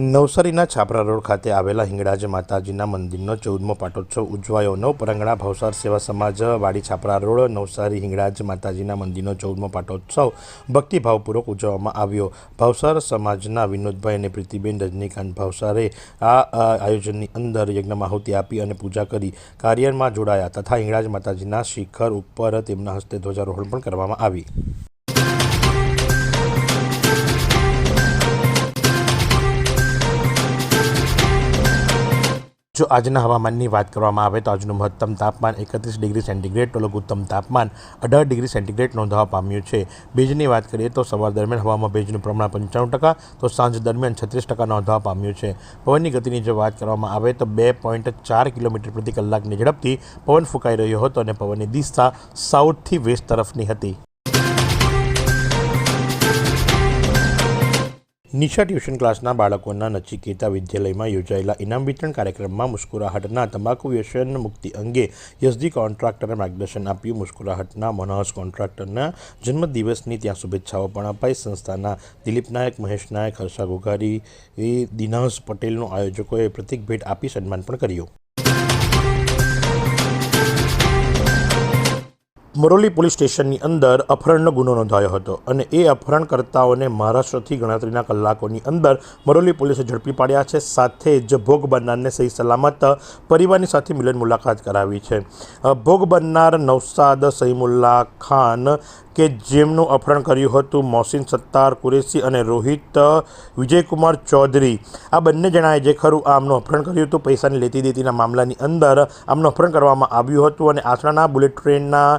નવસારીના છાપરા રોડ ખાતે આવેલા હિંગળાજ માતાજીના મંદિરનો ચૌદમો પાટોત્સવ ઉજવાયો. નવ પરંગણા ભવસાર સેવા સમાજ વાડી છાપરા રોડ નવસારી હિંગળાજ માતાજીના મંદિરનો ચૌદમો પાટોત્સવ ભક્તિભાવપૂર્વક ઉજવવામાં આવ્યો. ભાવસાર સમાજના વિનોદભાઈ અને પ્રીતિબેન રજનીકાંત ભાવસારે આ આયોજનની અંદર યજ્ઞ માહુતિ આપી અને પૂજા કરી કાર્યમાં જોડાયા તથા હિંગળાજ માતાજીના શિખર ઉપર તેમના હસ્તે ધ્વજારોહણ પણ કરવામાં આવી. જો આજના હવામાનની વાત કરવામાં આવે તો આજનું મહત્તમ તાપમાન એકત્રીસ ડિગ્રી સેન્ટીગ્રેડ, તો લઘુત્તમ તાપમાન અઢાર ડિગ્રી સેન્ટીગ્રેડ નોંધવા પામ્યું છે. ભેજની વાત કરીએ તો સવાર દરમિયાન હવામાં ભેજનું પ્રમાણ પંચાણું ટકા, તો સાંજ દરમિયાન છત્રીસ ટકા નોંધવા પામ્યું છે. પવનની ગતિની જો વાત કરવામાં આવે તો બે પોઈન્ટ ચાર કિલોમીટર પ્રતિ કલાકની ઝડપથી પવન ફૂંકાઈ રહ્યો હતો અને પવનની દિશા સાઉથથી વેસ્ટ તરફની હતી. નિશા ટ્યુશન ક્લાસના બાળકોના નચિકેતા વિદ્યાલયમાં યોજાયેલા ઇનામ વિતરણ કાર્યક્રમમાં મુસ્કુરાહટના તમાકુ વ્યસન મુક્તિ અંગે યસદી કોન્ટ્રાક્ટરે માર્ગદર્શન આપ્યું. મુસ્કુરાહટના મનોહસ કોન્ટ્રાક્ટરના જન્મદિવસની ત્યાં શુભેચ્છાઓ પણ અપાઈ. સંસ્થાના દિલીપ નાયક, મહેશ નાયક, હર્ષા ગોગારી દિનાસ પટેલનું આયોજકોએ પ્રતિક ભેટ આપી સન્માન પણ કર્યું. મરોલી પોલીસ સ્ટેશનની અંદર અપહરણનો ગુનો નોંધાયો હતો અને એ અપહરણકર્તાઓને મહારાષ્ટ્રથી ગણતરીના કલાકોની અંદર મરોલી પોલીસે ઝડપી પાડ્યા છે. સાથે જ ભોગ બનનારને સહી સલામત પરિવારની સાથે મિલન મુલાકાત કરાવી છે. ભોગ બનનાર નવસાદ સહીમુલ્લા ખાન કે જેમનું અપહરણ કર્યું હતું, મોહસિન સત્તાર, કુરેશી અને રોહિત વિજયકુમાર ચૌધરી, આ બંને જણાએ જે ખરું આમનું અપહરણ કર્યું હતું, પૈસાની લેતી દેતીના મામલાની અંદર આમનું અપહરણ કરવામાં આવ્યું હતું અને આસરાના બુલેટ ટ્રેનના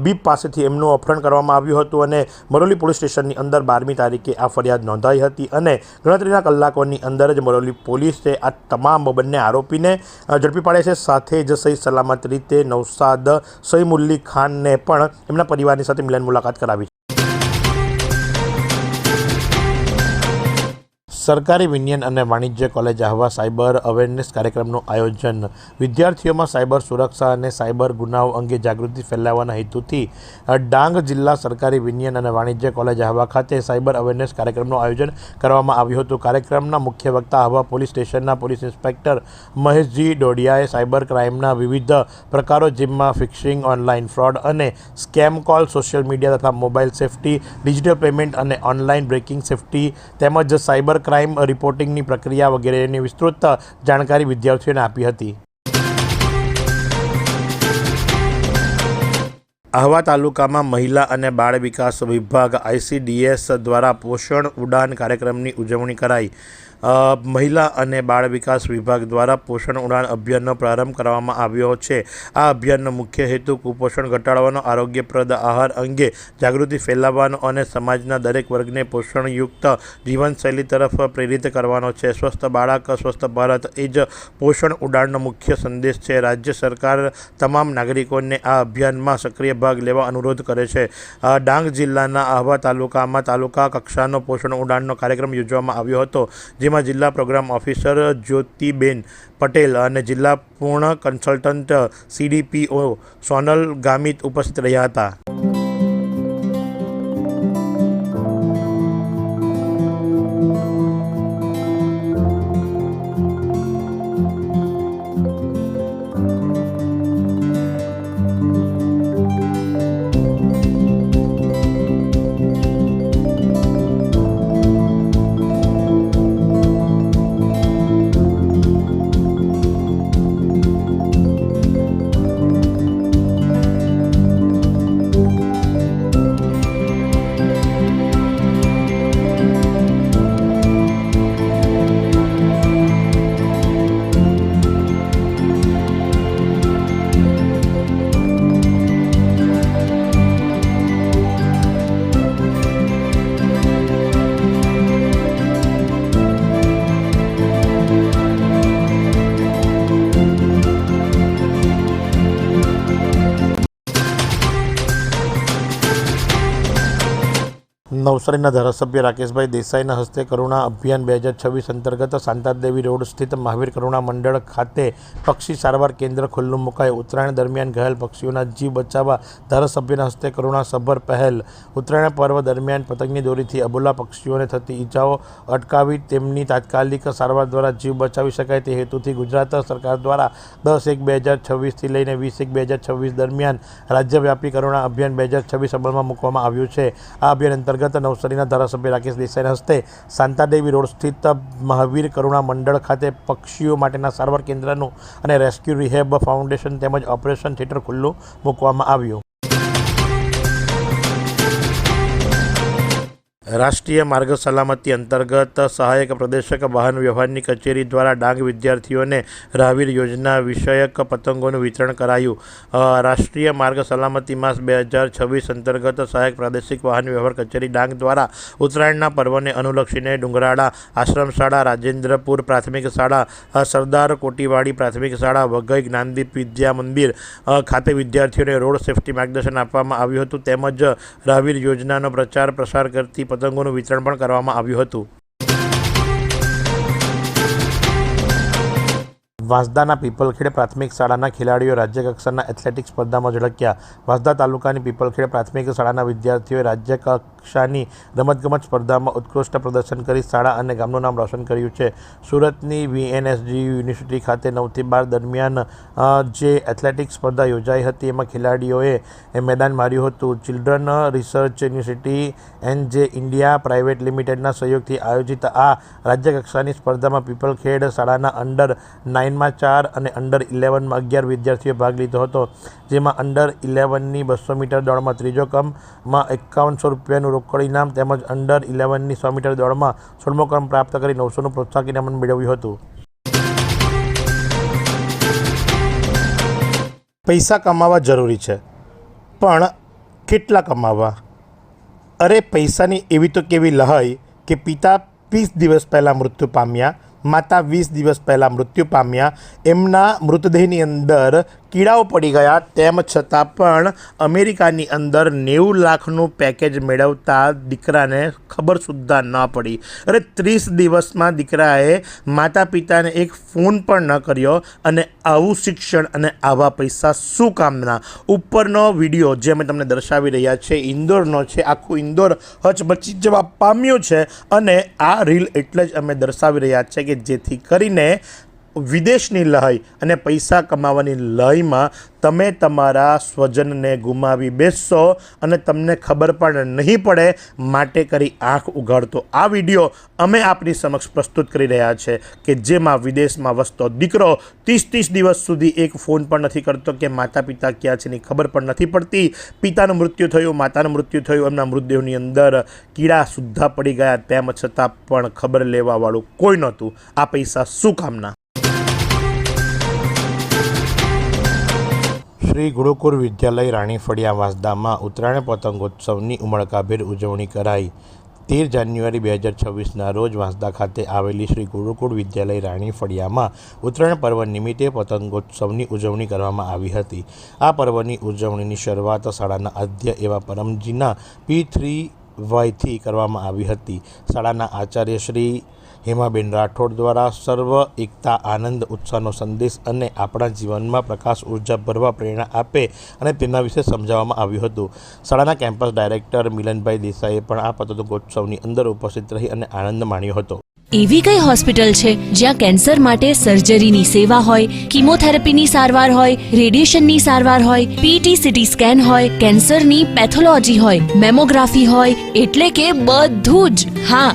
બીપ પાસેથી એમનું અપહરણ કરવામાં આવ્યું હતું અને મરોલી પોલીસ સ્ટેશનની અંદર બારમી તારીખે આ ફરિયાદ નોંધાઈ હતી અને ગણતરીના કલાકોની અંદર જ મરોલી પોલીસે આ તમામ બંને આરોપીને ઝડપી પાડે છે. સાથે જ સહી સલામત રીતે નૌશાદ સઈમુલ્લી ખાનને પણ એમના પરિવારની સાથે મિલન મુલાકાત કરાવી સરકારી વિજ્ઞાન અને વાણિજ્ય કોલેજ આહવા સાયબર અવેરનેસ કાર્યક્રમનું આયોજન. વિદ્યાર્થીઓમાં સાયબર સુરક્ષા અને સાયબર ગુનાઓ અંગે જાગૃતિ ફેલાવવાના હેતુથી ડાંગ જિલ્લા સરકારી વિજ્ઞાન અને વાણિજ્ય કોલેજ આહવા ખાતે સાયબર અવેરનેસ કાર્યક્રમનું આયોજન કરવામાં આવ્યું હતું. કાર્યક્રમના મુખ્ય વક્તા આહવા પોલીસ સ્ટેશનના પોલીસ ઇન્સ્પેક્ટર મહેશજી ડોડિયાએ સાયબર ક્રાઇમના વિવિધ પ્રકારો જેમાં ફિક્સિંગ ઓનલાઈન ફ્રોડ અને સ્કેમ કોલ, સોશિયલ મીડિયા તથા મોબાઈલ સેફટી, ડિજિટલ પેમેન્ટ અને ઓનલાઈન બ્રેકિંગ સેફટી તેમજ સાયબર ક્રાઇમ રિપોર્ટિંગની પ્રક્રિયા વગેરેની વિસ્તૃત જાણકારી વિદ્યાર્થીઓને આપી હતી. આહવા તાલુકામાં મહિલા અને બાળ વિકાસ વિભાગ આઈસીડીએસ દ્વારા પોષણ ઉડાન કાર્યક્રમની ઉજવણી કરાઈ. મહિલા અને બાળ વિકાસ વિભાગ દ્વારા પોષણ ઉડાન અભિયાનનો પ્રારંભ કરવામાં આવ્યો છે. આ અભિયાનનો મુખ્ય હેતુ કુપોષણ ઘટાડવાનો, આરોગ્યપ્રદ આહાર અંગે જાગૃતિ ફેલાવવાનો અને સમાજના દરેક વર્ગને પોષણયુક્ત જીવનશૈલી તરફ પ્રેરિત કરવાનો છે. સ્વસ્થ બાળક, સ્વસ્થ ભારત એ જ પોષણ ઉડાનનો મુખ્ય સંદેશ છે. રાજ્ય સરકાર તમામ નાગરિકોને આ અભિયાનમાં સક્રિય ભાગ લેવા અનુરોધ કરે છે. ડાંગ જિલ્લાના આહવા તાલુકામાં તાલુકા કક્ષાનો પોષણ ઉડાનનો કાર્યક્રમ યોજવામાં આવ્યો હતો, જેમાં જિલ્લા પ્રોગ્રામ ઓફિસર જ્યોતિબેન પટેલ અને જિલ્લા પૂર્ણ કન્સલ્ટન્ટ સીડીપીઓ સોનલ ગામિત ઉપસ્થિત રહ્યા હતા. નવસારીના ધારાસભ્ય રાકેશભાઈ દેસાઈના હસ્તે કરુણા અભિયાન બે હજાર છવ્વીસ અંતર્ગત શાંતાદેવી રોડ સ્થિત મહાવીર કરુણા મંડળ ખાતે પક્ષી સારવાર કેન્દ્ર ખુલ્લું મુકાયું. ઉત્તરાયણ દરમિયાન ઘાયલ પક્ષીઓના જીવ બચાવવા ધારાસભ્યના હસ્તે કરુણા સભર પહેલ. ઉત્તરાયણ પર્વ દરમિયાન પતંગની દોરીથી અબોલા પક્ષીઓને થતી ઈજાઓ અટકાવી તેમની તાત્કાલિક સારવાર દ્વારા જીવ બચાવી શકાય તે હેતુથી ગુજરાત સરકાર દ્વારા દસ એક બે હજાર છવ્વીસથી લઈને વીસ એક બે હજાર છવ્વીસ દરમિયાન રાજ્યવ્યાપી કરુણા અભિયાન બે હજાર છવ્વીસ અમલમાં મૂકવામાં આવ્યું છે. આ અભિયાન અંતર્ગત નવસારીના ધારાસભ્ય રાકેશ દેસાઈના હસ્તે શાંતાદેવી રોડ સ્થિત મહાવીર કરુણા મંડળ ખાતે પક્ષીઓ માટેના સારવાર કેન્દ્રનું અને રેસ્ક્યુ રિહેબ ફાઉન્ડેશન તેમજ ઓપરેશન થિયેટર ખુલ્લું મૂકવામાં આવ્યું. રાષ્ટ્રીય માર્ગ સલામતી અંતર્ગત સહાયક પ્રદેશક વાહન વ્યવહારની કચેરી દ્વારા ડાંગ વિદ્યાર્થીઓને રાહવીર યોજના વિષયક પતંગોનું વિતરણ કરાયું. રાષ્ટ્રીય માર્ગ સલામતી માસ બે હજાર છવ્વીસ અંતર્ગત સહાયક પ્રાદેશિક વાહન વ્યવહાર કચેરી ડાંગ દ્વારા ઉત્તરાયણના પર્વને અનુલક્ષીને ડુંગરાળા આશ્રમ શાળા, રાજેન્દ્રપુર પ્રાથમિક શાળા સરદાર કોટીવાડી પ્રાથમિક શાળા, વઘઈ જ્ઞાનદીપ વિદ્યા મંદિર ખાતે વિદ્યાર્થીઓને રોડ સેફ્ટી માર્ગદર્શન આપવામાં આવ્યું હતું. તેમજ રાહવીર યોજનાનો પ્રચાર પ્રસાર કરતી પતંગોનું વિતરણ પણ કરવામાં આવ્યું હતું. વાંસદાના પીપલખેડ પ્રાથમિક શાળાના ખેલાડીઓ રાજ્યકક્ષાના એથ્લેટિક સ્પર્ધામાં ઝળક્યા. વાંસદા તાલુકાની પીપલખેડ પ્રાથમિક શાળાના વિદ્યાર્થીઓએ રાજ્યકક્ષાની રમતગમત સ્પર્ધામાં ઉત્કૃષ્ટ પ્રદર્શન કરી શાળા અને ગામનું નામ રોશન કર્યું છે. સુરતની વીએનએસજી યુનિવર્સિટી ખાતે નવથી બાર દરમિયાન જે એથ્લેટિક સ્પર્ધા યોજાઈ હતી, એમાં ખેલાડીઓએ મેદાન માર્યું હતું. Children research university N J India private લિમિટેડના સહયોગથી આયોજિત આ રાજ્યકક્ષાની સ્પર્ધામાં પીપલખેડ શાળાના અંડર નાઇનમાં ચાર અને અંડર ઇલેવનમાં અગિયાર વિદ્યાર્થીઓએ ભાગ લીધો હતો, જેમાં અંડર ઇલેવનની બસો મીટર દોડમાં ત્રીજો ક્રમમાં એકાવનસો રૂપિયાનું રોકડ ઇનામ તેમજ અંડર ઇલેવનની સો મીટર દોડમાં સોળમો ક્રમ પ્રાપ્ત કરી નવસોનું પ્રોત્સાહક ઇનામ મેળવ્યું હતું. પૈસા કમાવા જરૂરી છે, પણ કેટલા કમાવા? અરે પૈસાની એવી તો કેવી લહાઈ કે પિતા વીસ દિવસ પહેલાં મૃત્યુ પામ્યા માતા વીસ દિવસ પહેલાં મૃત્યુ પામ્યા. એમના મૃતદેહની અંદર કીડાઓ પડી ગયા, તેમ છતાં પણ અમેરિકાની અંદર નેવું લાખનું પેકેજ મેળવતા દીકરાને ખબર સુદ્ધા ન પડી. અરે, ત્રીસ દિવસમાં દીકરાએ માતા પિતાને એક ફોન પણ ન કર્યો અને આવું શિક્ષણ અને આવા પૈસા શું કામના? ઉપરનો વીડિયો જે અમે તમને દર્શાવી રહ્યા છે, ઇન્દોરનો છે, આખું ઇન્દોર હચમચી જવા પામ્યું છે અને આ રીલ એટલે જ અમે દર્શાવી રહ્યા છે કે જેથી કરીને વિદેશની લહાઈ અને પૈસા કમાવાની લહાઈમાં તમે તમારા સ્વજનને ગુમાવી બેસશો અને તમને ખબર પણ નહીં પડે માટે કરી આંખ ઉઘાડતો. આ વીડિયો અમે આપની સમક્ષ પ્રસ્તુત કરી રહ્યા છે કે જેમાં વિદેશમાં વસતો દીકરો ત્રીસ ત્રીસ દિવસ સુધી એક ફોન પણ નથી કરતો કે માતા પિતા ક્યાં છે એની ખબર પણ નથી પડતી. પિતાનું મૃત્યુ થયું, માતાનું મૃત્યુ થયું, એમના મૃતદેહની અંદર કીડા સુદ્ધા પડી ગયા. તેમ છતાં પણ ખબર લેવાવાળું કોઈ નહોતું. આ પૈસા શું કામના? શ્રી ગુરુકુળ વિદ્યાલય રાણી ફળિયા વાંસદામાં ઉત્તરાયણ પતંગોત્સવની ઉમળકાભેર ઉજવણી કરાઈ. તેર જાન્યુઆરી બે હજાર છવ્વીસના રોજ વાંસદા ખાતે આવેલી શ્રી ગુરુકુળ વિદ્યાલય રાણી ફળિયામાં ઉત્તરાયણ પર્વ નિમિત્તે પતંગોત્સવની ઉજવણી કરવામાં આવી હતી. આ પર્વની ઉજવણીની શરૂઆત શાળાના અધ્ય એવા પરમજીના પી થ્રી વાયથી કરવામાં આવી હતી. શાળાના આચાર્ય શ્રી હેમાબેન રાઠોડ દ્વારા સર્વ એકતા, આનંદ, ઉત્સાહનો સંદેશ અને આપણા જીવનમાં પ્રકાશ, ઊર્જા ભરવા પ્રેરણા આપે અને તેના વિશે સમજાવવામાં આવ્યું હતું. શાળાના કેમ્પસ ડાયરેક્ટર મિલનભાઈ દેસાઈએ પણ આ પતંગોત્સવની અંદર ઉપસ્થિત રહી અને આનંદ માણ્યો હતો. એવી કઈ હોસ્પિટલ છે જ્યાં કેન્સર માટે સર્જરીની સેવા હોય, કિમોથેરાપીની સારવાર હોય, રેડિયેશનની સારવાર હોય પીટી સીટી સ્કેન હોય, કેન્સરની પેથોલોજી હોય, મેમોગ્રાફી હોય, એટલે કે બધું જ. હા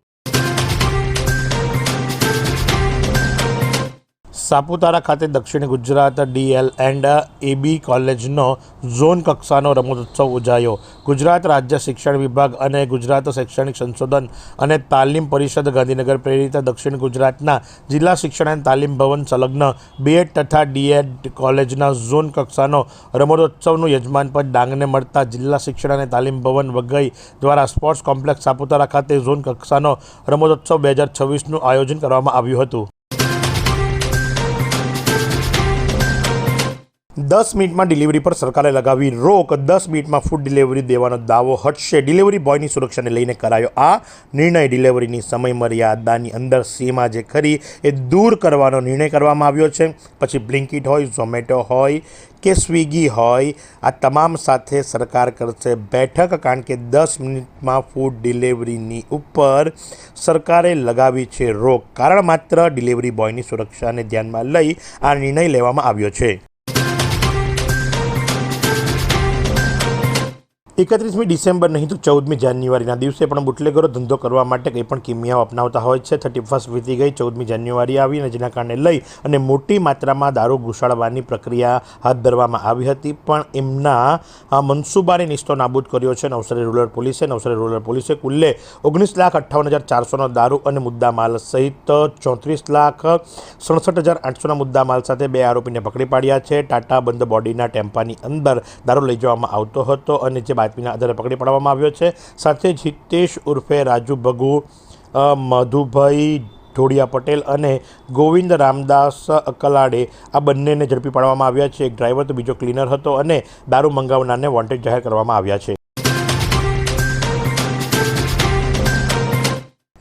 સાપુતારા ખાતે દક્ષિણ ગુજરાત ડીએલ એન્ડ એબી કોલેજનો ઝોન કક્ષાનો રમતોત્સવ ઉજાયો. ગુજરાત રાજ્ય શિક્ષણ વિભાગ અને ગુજરાત શૈક્ષણિક સંશોધન અને તાલીમ પરિષદ ગાંધીનગર પ્રેરિત દક્ષિણ ગુજરાતના જિલ્લા શિક્ષણ અને તાલીમ ભવન સંલગ્ન બીએડ તથા ડીએડ કોલેજના ઝોન કક્ષાનો રમતોત્સવનું યજમાનપદ ડાંગને મળતા જિલ્લા શિક્ષણ અને તાલીમ ભવન વઘઈ દ્વારા સ્પોર્ટ્સ કોમ્પ્લેક્સ સાપુતારા ખાતે ઝોન કક્ષાનો રમતોત્સવ બે હજાર છવ્વીસનું આયોજન કરવામાં આવ્યું હતું. દસ મિનિટમાં ડિલિવરી પર સરકારે લગાવી રોક. દસ મિનિટમાં ફૂડ ડિલિવરી દેવાનો દાવો હટશે. ડિલિવરી બોયની સુરક્ષાને લઈને કરાયો આ નિર્ણય. ડિલિવરીની સમય મર્યાદાની અંદર સીમા જે ખરી એ દૂર કરવાનો નિર્ણય કરવામાં આવ્યો છે. પછી બ્લિંકિટ હોય ઝોમેટો હોય, કે સ્વિગી હોય, આ તમામ સાથે સરકાર કરશે બેઠક, કારણ કે દસ મિનિટમાં ફૂડ ડિલિવરીની ઉપર સરકારે લગાવી છે રોક. કારણ માત્ર ડિલિવરી બોયની સુરક્ષાને ધ્યાનમાં લઈ આ નિર્ણય લેવામાં આવ્યો છે. એકત્રીસમી ડિસેમ્બર નહીં તો ચૌદમી જાન્યુઆરીના દિવસે પણ બુટલેગરો ધંધો કરવા માટે કંઈ પણ કિમિયાઓ અપનાવતા હોય છે. થર્ટી ફર્સ્ટ વીતી ગઈ, ચૌદમી જાન્યુઆરી આવી અને જેના કારણે લઈ અને મોટી માત્રામાં દારૂ ઘુસાડવાની પ્રક્રિયા હાથ ધરવામાં આવી હતી. પણ એમના મનસુબાને નિસ્તો નાબૂદ કર્યો છે. નવસારી રૂરલ પોલીસે, નવસારી રૂરલ પોલીસે કુલ્લે ઓગણીસ લાખ અઠ્ઠાવન હજાર ચારસોનો દારૂ અને મુદ્દામાલ સહિત ચોત્રીસ લાખ સડસઠ હજાર આઠસોના મુદ્દામાલ સાથે બે આરોપીને પકડી પાડ્યા છે. ટાટા બંધ બોડીના ટેમ્પાની અંદર દારૂ લઈ જવામાં આવતો હતો અને જે બાતમીના આધારે પકડી પાડવામાં આવ્યો છે. સાથે જીતેશ ઉર્ફે રાજુ ભગુ મધુભાઈ ઢોડિયા પટેલ અને ગોવિંદ રામદાસ અકલાડે આ બંનેને ઝડપી પાડવામાં આવ્યા છે. એક ડ્રાઈવર તો બીજો ક્લીનર હતો અને દારૂ મંગાવનારને વોન્ટેડ જાહેર કરવામાં આવ્યા છે.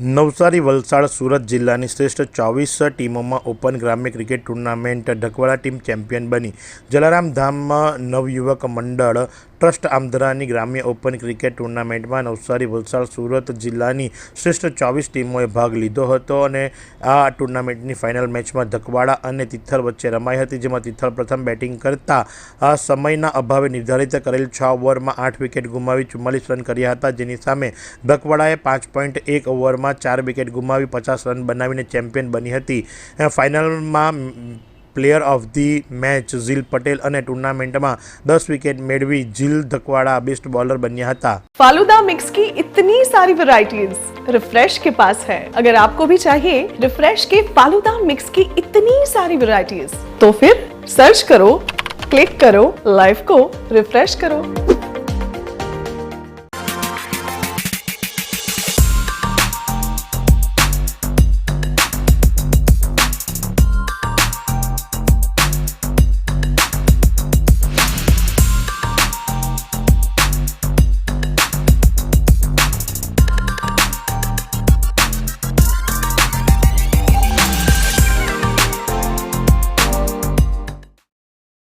નવસારી, વલસાડ, સુરત જિલ્લાની શ્રેષ્ઠ ચોવીસ ટીમોમાં ઓપન ગ્રામ્ય cricket tournament Dhakwala team champion બની. જલારામ ધામ નવયુવક મંડળ ટ્રસ્ટ આમદરાની ગ્રામ્ય ઓપન ક્રિકેટ ટુર્નામેન્ટમાં નવસારી, વલસાડ, સુરત જિલ્લાની શ્રેષ્ઠ ચોવીસ ટીમોએ ભાગ લીધો હતો અને આ ટુર્નામેન્ટની ફાઇનલ મેચમાં ધકવાડા અને તિથલ વચ્ચે રમાઈ હતી, જેમાં તિથલ પ્રથમ બેટિંગ કરતા આ સમયના અભાવે નિર્ધારિત કરેલ છ ઓવરમાં આઠ વિકેટ ગુમાવી ચુમ્માલીસ રન કર્યા હતા. જેની સામે ધકવાડાએ પાંચ પોઈન્ટ એક ઓવરમાં ચાર વિકેટ ગુમાવી પચાસ રન બનાવીને ચેમ્પિયન બની હતી. ફાઇનલમાં player of the match Zeel Patel અને ટુર્નામેન્ટમાં દસ વિકેટ મેળવી ઝીલ ધકવાડા બેસ્ટ બોલર બન્યા હતા फालूदा मिक्स की इतनी सारी वैरायटीज रिफ्रेश के पास है अगर आपको भी चाहिए रिफ्रेश के फालूदा मिक्स की इतनी सारी वैरायटीज तो फिर सर्च करो क्लिक करो लाइफ को रिफ्रेश करो